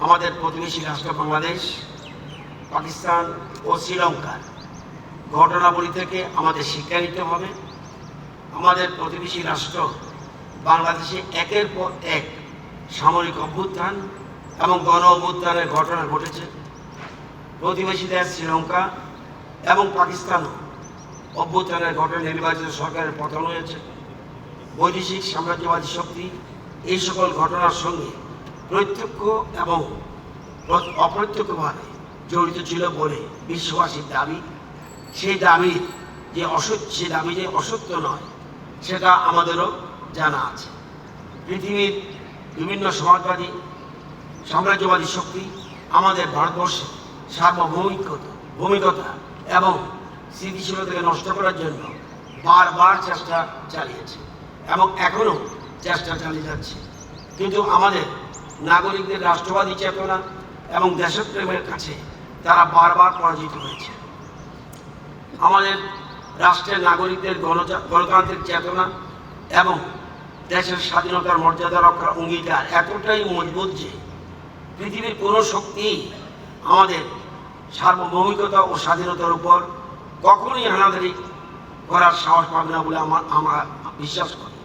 আমাদের প্রতিবেশী রাষ্ট্র বাংলাদেশ, পাকিস্তান ও শ্রীলঙ্কার। ঘটনাবলী থেকে আমাদের শিক্ষা নিতে হবে। আমাদের প্রতিবেশী রাষ্ট্র বাংলাদেশে একের পর এক সামরিক অভ্যুত্থান এবং গণ অভ্যুত্থানের ঘটনা ঘটেছে। প্রতিবেশী দেশ শ্রীলঙ্কা এবং পাকিস্তানও অভ্যুত্থানের ঘটনা নির্বাচিত সরকারের পতন হয়েছে। বৈদেশিক সাম্রাজ্যবাদী শক্তি এই সকল ঘটনার সঙ্গে প্রত্যক্ষ এবং অপ্রত্যক্ষভাবে জড়িত ছিল বলে বিশ্ববাসীর দাবি। সেই দাবির যে অসত্য সে দাবি যে অসত্য নয়, সেটা আমাদেরও জানা আছে। পৃথিবীর বিভিন্ন সমাজবাদী, সাম্রাজ্যবাদী শক্তি আমাদের ভারতবর্ষে সার্বভৌমিকতা ভূমিকতা এবং স্থিতিশীলতাকে নষ্ট করার জন্য বারবার চেষ্টা চালিয়েছে এবং এখনও চেষ্টা চালিয়ে যাচ্ছে। কিন্তু আমাদের নাগরিকদের রাষ্ট্রবাদী চেতনা এবং দেশপ্রেমের কাছে তারা বারবার পরাজিত হয়েছে। আমাদের রাষ্ট্রের নাগরিকদের গণতা- গণতান্ত্রিক চেতনা এবং দেশের স্বাধীনতার মর্যাদা রক্ষার অঙ্গীকার এতটাই মজবুত যে পৃথিবীর কোনো শক্তি আমাদের সার্বভৌমিকতা ও স্বাধীনতার উপর কখনোই হানাদারি করার সাহস পাবে না বলে আমার আমরা বিশ্বাস করি।